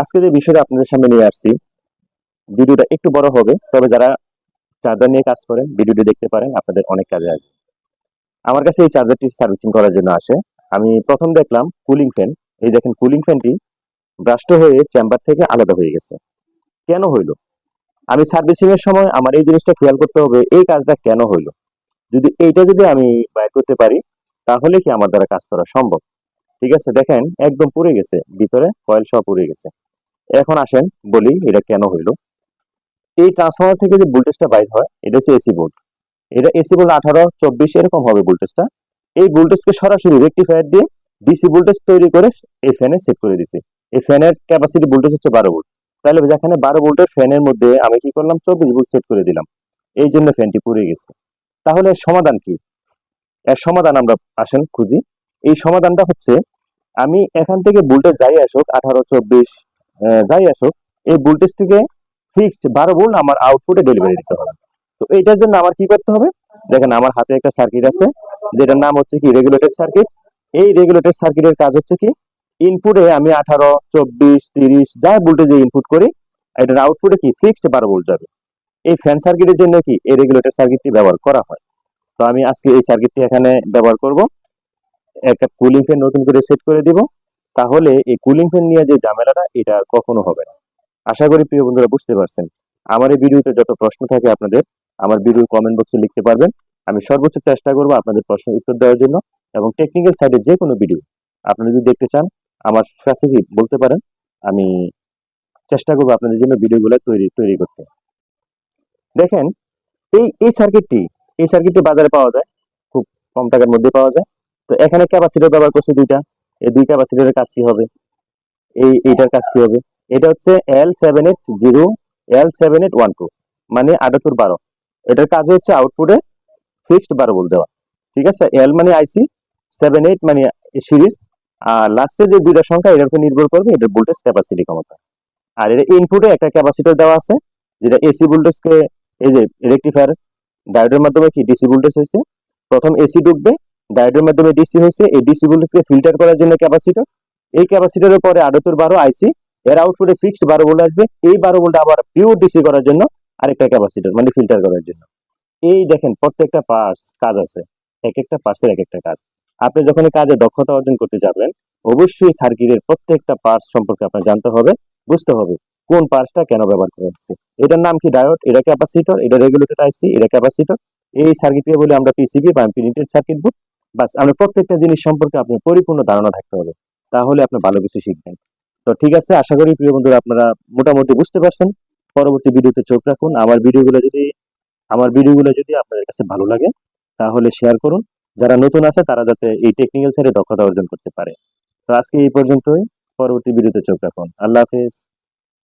আজকে যে বিষয়টা আপনাদের সামনে নিয়ে আসছি, ভিডিওটা একটু বড় হবে, তবে যারা চার্জার নিয়ে কাজ করেন, ভিডিওটি দেখতে পারেন, আপনাদের অনেক কাজে আসবে। আমার কাছে এই চার্জারটি সার্ভিসিং করার জন্য আসে। আমি প্রথম দেখলাম কুলিং ফ্যান এই দেখেন কুলিং ফ্যানটি ব্রাস্ট হয়ে চেম্বার থেকে আলাদা হয়ে গেছে। কেন হইল? আমি সার্ভিসিং এর সময় আমার এই জিনিসটা খেয়াল করতে হবে, এই কাজটা কেন হইল? যদি এইটা যদি আমি বাইর করতে পারি, তাহলে কি আমার দ্বারা কাজ করা সম্ভব? ঠিক আছে, দেখেন, একদম পুড়ে গেছে, ভিতরে কয়েল সহ পুড়ে গেছে। এখন আসেন, বলি এটা কেন হইল? এই ট্রান্সফরমার থেকে যে ভোল্টেজটা বাইর হয়, এটা হচ্ছে এসি ভোল্ট এটা এসি ভোল্ট আঠারো, চব্বিশ, এরকম হবে ভোল্টেজটা এই ভোল্টেজকে সরাসরি রেক্টিফায়ার দিয়ে ডিসি ভোল্টেজ তৈরি করে এই ফ্যানে সেট করে দিছি। এই ফ্যানের ক্যাপাসিটি ভোল্টেজ হচ্ছে বারো ভোল্ট তাহলে যেখানে বারো ভোল্টের ফ্যানের মধ্যে আমি কি করলাম? চব্বিশ ভোল্ট সেট করে দিলাম। এই জন্য ফ্যানটি পুড়ে গেছে। তাহলে সমাধান কি? এর সমাধান আমরা আসেন খুঁজি। এই সমাধানটা হচ্ছে, আমি এখান থেকে ভোল্টেজ যাই আসুক, আঠারো, চব্বিশ যাই আসুক, এই ভোল্টেজটিকে ফিক্সড বারো ভোল্ট আমার আউটপুটে ডেলিভারি দিতে হবে। তো এইটার জন্য আমার কি করতে হবে? দেখেন আমার হাতে একটা সার্কিট আছে, যেটার নাম হচ্ছে কি রেগুলেটর সার্কিট এই রেগুলেটর সার্কিটের কাজ হচ্ছে কি? ইনপুটে আমি আঠারো, চব্বিশ, তিরিশ, যা ভোল্টেজে ইনপুট করি, এটার আউটপুটে কি? ফিক্সড বারো ভোল্ট যাবে। এই ফ্যান সার্কিটের জন্য কি? এই রেগুলেটর সার্কিটটি ব্যবহার করা হয়। তো আমি আজকে এই সার্কিটটি এখানে ব্যবহার করব। একটা কুলিং ফ্যান নতুন করে সেট করে দিব। তাহলে এই কুলিং ফ্যান নিয়ে যে ঝামেলাটা, এটা কখনো হবে না। আশা করি প্রিয় বন্ধুরা বুঝতে পারছেন। আমার এই ভিডিওতে যত প্রশ্ন থাকে আপনাদের, আমার ভিডিও কমেন্ট বক্সে লিখতে পারবেন। আমি সর্বোচ্চ চেষ্টা করব আপনাদের প্রশ্নের উত্তর দেওয়ার জন্য এবং টেকনিক্যাল সাইডে যে কোনো ভিডিও আপনি যদি দেখতে চান, আমার কাছে বলতে পারেন, আমি চেষ্টা করব আপনাদের জন্য ভিডিওগুলো তৈরি তৈরি করতে। দেখেন, এই এই সার্কিটটি এই সার্কিটটি বাজারে পাওয়া যায়, খুব কম টাকার মধ্যে পাওয়া যায়। তো এখানে ক্যাপাসিটর ব্যবহার করছে দুইটা। এই দুই ক্যাপাসিটরের কাজ কি হবে? এই, এইটার কাজ কি হবে? এটা হচ্ছে L seven eight zero L seven eight one two মানে আটাত্তর বারো। এটার কাজ হচ্ছে আউটপুটে ফিক্সড বারো বল দেওয়া। ঠিক আছে? এল মানে আইসি সেভেন এইট মানে সিরিজ, আর লাস্টে যে দুইটা সংখ্যা, এটার উপর নির্ভর করবে এটার ভোল্টেজ ক্যাপাসিটি ক্ষমতা। আর এটা ইনপুটে একটা ক্যাপাসিটর দেওয়া আছে, যেটা এসি ভোল্টেজকে এই যে রেকটিফায়ার ডায়োডের মাধ্যমে কি ডিসি ভোল্টেজ হয়েছে? প্রথম এসি ঢুকবে ডায়োডের মাধ্যমে ডিসি হয়েছে, এই ডিসি ভোল্টেজকে ফিল্টার করার জন্য ক্যাপাসিটর এই ক্যাপাসিটরের পরে আটাত্তর বারো আইসি এর আউটপুটে ফিক্সড বারো ভোল্ট আসবে। এই বারো ভোল্ট আবার পিওর ডিসি করার জন্য আরেকটা ক্যাপাসিটর মানে ফিল্টার করার জন্য। এই দেখেন, প্রত্যেকটা পার্টস কাজ আছে। এক একটা পার্টসের এক একটা কাজ। আপনি যখন কাজে দক্ষতা অর্জন করতে যাবেন, অবশ্যই সার্কিটের প্রত্যেকটা পার্টস সম্পর্কে আপনার জানতে হবে, বুঝতে হবে কোন পার্টসটা কেন ব্যবহার করা হচ্ছে। এটার নাম কি ডায়োড এটা ক্যাপাসিটর এটা রেগুলেটর আইসি এটা ক্যাপাসিটর এই সার্কিটকে বলে আমরা পিসিবি বা প্রিন্টেড সার্কিট বুক বাস, আমরা প্রত্যেকটা জিনিস সম্পর্কে আপনার পরিপূর্ণ ধারণা থাকতে হবে। তাহলে আপনি ভালো কিছু শিখবেন। তো ঠিক আছে, আশা করি প্রিয় বন্ধুরা আপনারা মোটামুটি বুঝতে পারছেন। পরবর্তী ভিডিওতে চোখ রাখুন। আমার ভিডিওগুলো যদি, আমার ভিডিওগুলো যদি আপনাদের কাছে ভালো লাগে, তাহলে শেয়ার করুন। যারা নতুন আছে, তারা যাতে এই টেকনিক্যাল সাইডে দক্ষতা অর্জন করতে পারে। তো আজকে এই পর্যন্তই। পরবর্তী ভিডিওতে চোখ রাখুন। আল্লাহ হাফেজ।